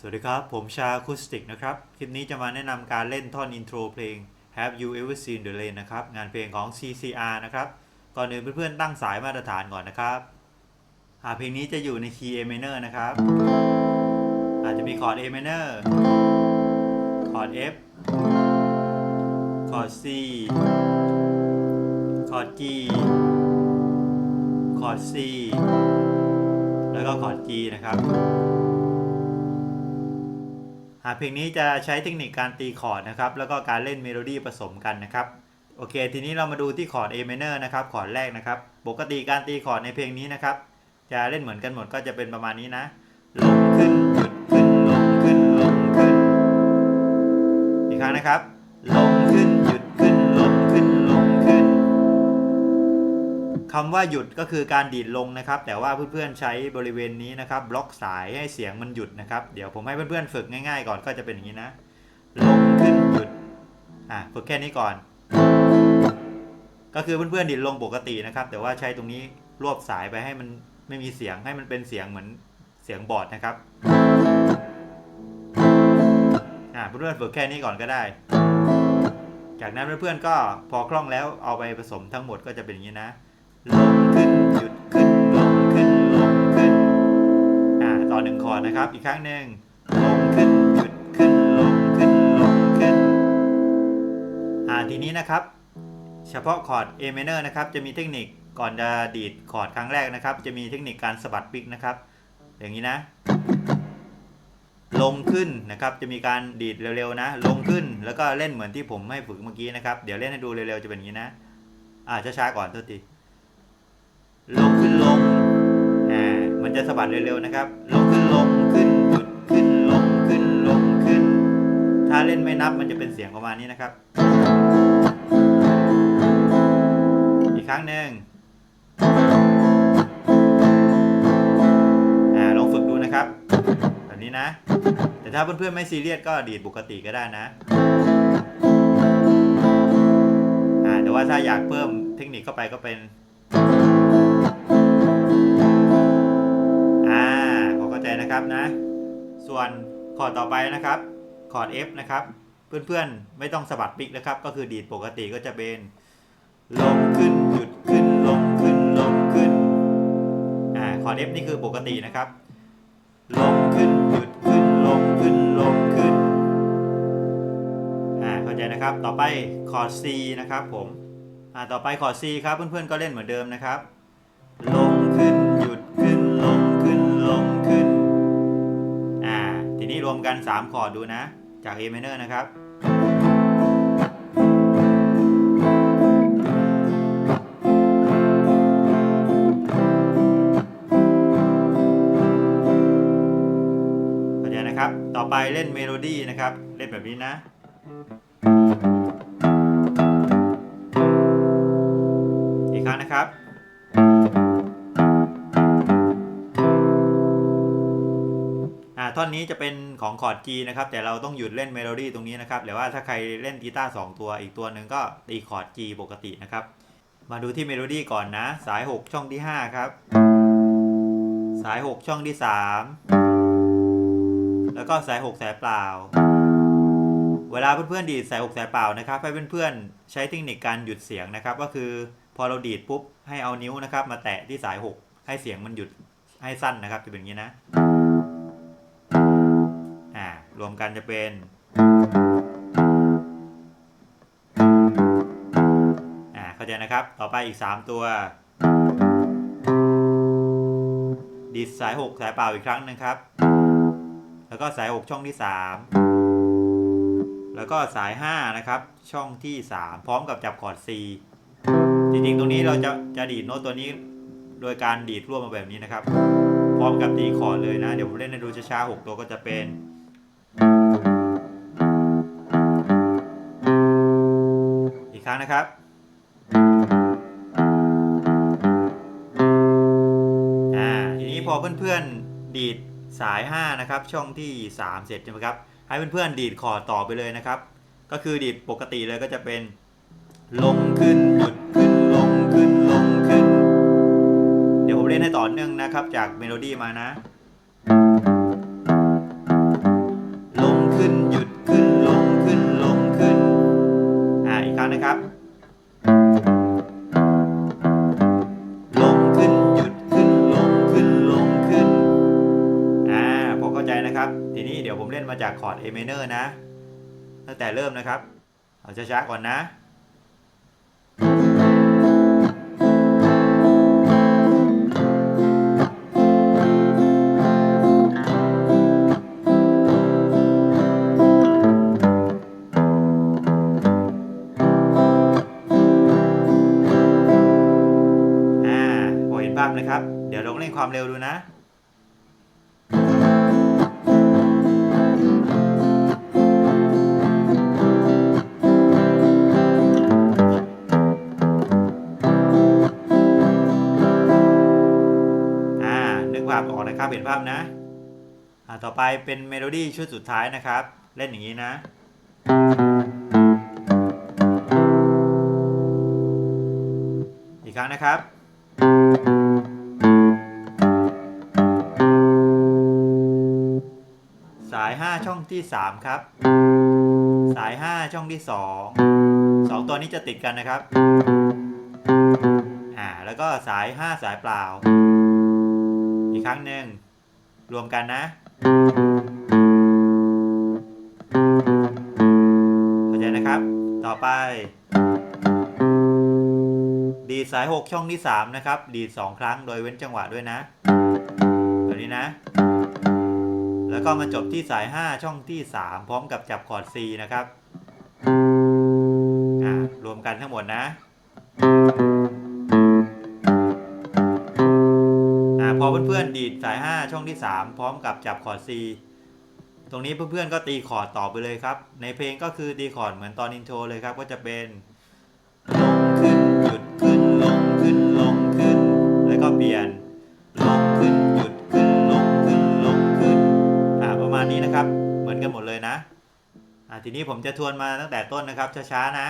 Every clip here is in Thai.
สวัสดีครับ ผมชาคูสติกนะครับ คลิปนี้จะมาแนะนำการเล่นท่อนอินโทรเพลง Have You Ever Seen the Rain นะครับ งานเพลงของ CCR นะครับ ก่อนอื่นเพื่อนๆตั้งสายมาตรฐานก่อนนะครับอ่าเพลงนี้จะอยู่ในคีย์ A minor นะครับ อาจจะมีคอร์ด A minor คอร์ด F คอร์ด C คอร์ด G คอร์ด C แล้วก็คอร์ด G นะครับ เพลงนี้จะใช้เทคนิคการตีคอร์ดนะครับ แล้วก็การเล่นเมโลดี้ผสมกันนะครับ โอเค ทีนี้เรามาดูที่คอร์ด A minor นะครับ คอร์ดแรกนะครับ ปกติการตีคอร์ดในเพลงนี้นะครับ จะเล่นเหมือนกันหมดก็จะเป็นประมาณนี้นะ ลงขึ้นหยุดขึ้นลงขึ้นลงขึ้น อีกครั้งนะครับ ลงขึ้นหยุดขึ้น คำว่าหยุดก็คือการดีดลงนะครับ แต่ว่าเพื่อนๆใช้บริเวณนี้นะครับ บล็อกสายให้เสียงมันหยุดนะครับ เดี๋ยวผมให้เพื่อนๆฝึกง่ายๆก่อนก็จะเป็นอย่างนี้นะ ลงขึ้นหยุด อะฝึกแค่นี้ก่อน ก็คือเพื่อนๆดีดลงปกตินะครับ แต่ว่าใช้ตรงนี้รวบสายไปให้มันไม่มีเสียงให้มันเป็นเสียงเหมือนเสียงบอร์ดนะครับ อะเพื่อนๆฝึกแค่นี้ก่อนก็ได้ จากนั้นเพื่อนๆก็พอคล่องแล้วเอาไปผสมทั้งหมดก็จะเป็นอย่างนี้นะ ลงขึ้นหยุดขึ้นลงขึ้นลงขึ้นอ่าต่อหนึ่งคอร์ดนะครับ อีกครั้งหนึ่งลงขึ้นหยุดขึ้นลงขึ้นลงขึ้นอ่าทีนี้นะครับ เฉพาะคอร์ด A minor นะครับจะมีเทคนิคก่อนจะดีดคอร์ดครั้งแรกนะครับ จะมีเทคนิคการสะบัดปิกนะครับ อย่างนี้นะ ลงขึ้นนะครับ จะมีการดีดเร็วๆนะ ลงขึ้นแล้วก็เล่นเหมือนที่ผมให้ฝึกเมื่อกี้นะครับ เดี๋ยวเล่นให้ดูเร็วๆจะเป็นอย่างนี้นะ อ่าช้าๆก่อนโทษที ลงขึ้นลงอ่ามันจะสะบัดเร็วๆนะครับ ลงขึ้นลงขึ้นหยุดขึ้นลงขึ้นลงขึ้น ถ้าเล่นไม่นับมันจะเป็นเสียงประมาณนี้นะครับ อีกครั้งหนึ่งอ่าลองฝึกดูนะครับ แบบนี้นะ แต่ถ้าเพื่อนๆไม่ซีเรียสก็ดีดปกติก็ได้นะอ่าแต่ว่าถ้าอยากเพิ่มเทคนิคเข้าไปก็เป็น นะ ส่วนคอร์ดต่อไปนะครับคอร์ด F นะครับ เพื่อนๆ ไม่ต้องสะบัดปิกนะครับ ก็คือดีดปกติก็จะเป็น ลงขึ้นหยุดขึ้นลงขึ้นลงขึ้นอ่าคอร์ด F นี่คือปกตินะครับ ลงขึ้นหยุดขึ้นลงขึ้นลงขึ้นอ่าเข้าใจนะครับ ต่อไปคอร์ด C นะครับผมอ่าต่อไปคอร์ด C ครับเพื่อนๆก็เล่นเหมือนเดิมนะครับ มกัน 3 คอร์ดดูนะ จาก A minor นะครับ เข้าใจนะครับ ต่อไปเล่นเมโลดี้นะครับ เล่นแบบนี้นะอีกครั้งนะครับ อ่าท่อนนี้จะเป็นของคอร์ด G นะครับ แต่เราต้องหยุดเล่นเมโลดี้ตรงนี้นะครับหรือว่าถ้าใครเล่นกีตาร์2ตัวอีกตัวหนึ่งก็ตีคอร์ด G ปกตินะครับ มาดูที่เมโลดี้ก่อนนะ สาย 6 ช่องที่ 5 ครับ สาย 6 ช่องที่ 3 แล้วก็สาย 6 สายเปล่า เวลาเพื่อนๆดีดสาย 6 สายเปล่านะครับ ให้เพื่อนๆใช้เทคนิคการหยุดเสียงนะครับ ก็คือพอเราดีดปุ๊บให้เอานิ้วนะครับ มาแตะที่สาย 6 ให้เสียงมันหยุดให้สั้นนะครับจะเป็นอย่างนี้นะ รวมกันจะเป็น อ่า เข้าใจนะครับ ต่อไปอีก 3 ตัวดีดสาย 6 สายเปล่าอีกครั้งหนึงครับ แล้วก็สาย 6 ช่องที่ 3 แล้วก็สาย 5 นะครับ ช่องที่ 3 พร้อมกับจับคอร์ด C จริงๆ ตรงนี้เราจะจะดีดโน้ตตัวนี้โดยการดีดร่วมมาแบบนี้นะครับ พร้อมกับตีคอร์ดเลยนะ เดี๋ยวผมเล่นให้ดูช้าๆ6ตัวก็จะเป็น นะครับ อ่า ทีนี้พอเพื่อนๆดีดสาย 5 นะครับ ช่องที่ 3 เสร็จใช่ไหมครับ ให้เพื่อนๆดีดคอร์ต่อไปเลยนะครับ ก็คือดีดปกติเลยก็จะเป็น ลงขึ้นหยุดขึ้นลงขึ้นลงขึ้น เดี๋ยวผมเล่นให้ต่อเนื่องนะครับ จากเมโลดี้มานะ นะครับ ลงขึ้นหยุดขึ้นลงขึ้นลงขึ้น อ่าพอเข้าใจนะครับ ทีนี้เดี๋ยวผมเล่นมาจากคอร์ด A minor นะ ตั้งแต่เริ่มนะครับ เอาช้าๆก่อนนะ พอเห็นภาพนะครับ เดี๋ยวลองเล่นความเร็วดูนะอ่านึกภาพออกนะครับเห็นภาพนะอ่าต่อไปเป็นเมโลดี้ชุดสุดท้ายนะครับ เล่นอย่างนี้นะ อีกครั้งนะครับ ที่ 3 ครับ สาย 5 ช่องที่ 2 2 ตัวนี้จะติดกันนะครับ อ่า แล้วก็สาย 5 สายเปล่า อีกครั้งหนึ่ง รวมกันนะ เข้าใจนะครับ ต่อไป ดีสาย 6 ช่องที่ 3 นะครับ ดีด2ครั้งโดยเว้นจังหวะด้วยนะ แล้วก็มาจบที่สาย 5 ช่องที่ 3 พร้อมกับจับคอร์ด C นะครับรวมกันทั้งหมดนะพอเพื่อนๆดีดสาย 5 ช่องที่ 3 พร้อมกับจับคอร์ด C ตรงนี้เพื่อนๆก็ตีคอร์ดต่อไปเลยครับ ในเพลงก็คือตีคอร์ดเหมือนตอนอินโทรเลยครับ ก็จะเป็น ลงขึ้นหยุดขึ้นลงขึ้นลงขึ้น แล้วก็เปลี่ยน นี้นะครับ เหมือนกันหมดเลยนะอ่าทีนี้ผมจะทวนมาตั้งแต่ต้นนะครับ ช้าๆ นะ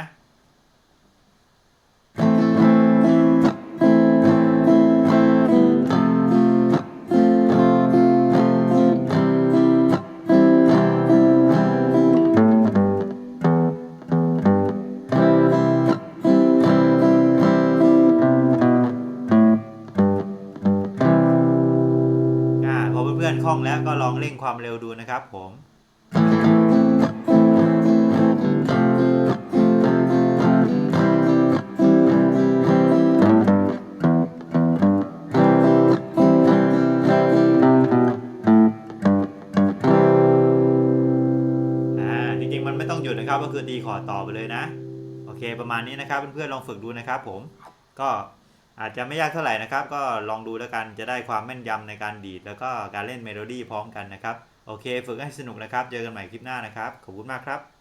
พอเพื่อนๆคล่องแล้วก็ลองเร่งความเร็วดู นะครับผมอ่าจริงๆมันไม่ต้องหยุดนะครับก็คือตีคอร์ดต่อไปเลยนะ โอเคประมาณนี้นะครับเพื่อนๆลองฝึกดูนะครับผมก็อาจจะไม่ยากเท่าไหร่นะครับ ก็ลองดูแล้วกันจะได้ความแม่นยำในการดีด แล้วก็การเล่นเมโลดี้พร้อมกันนะครับ โอเค ฝึกให้สนุกนะครับ เจอกันใหม่คลิปหน้านะครับ ขอบคุณมากครับ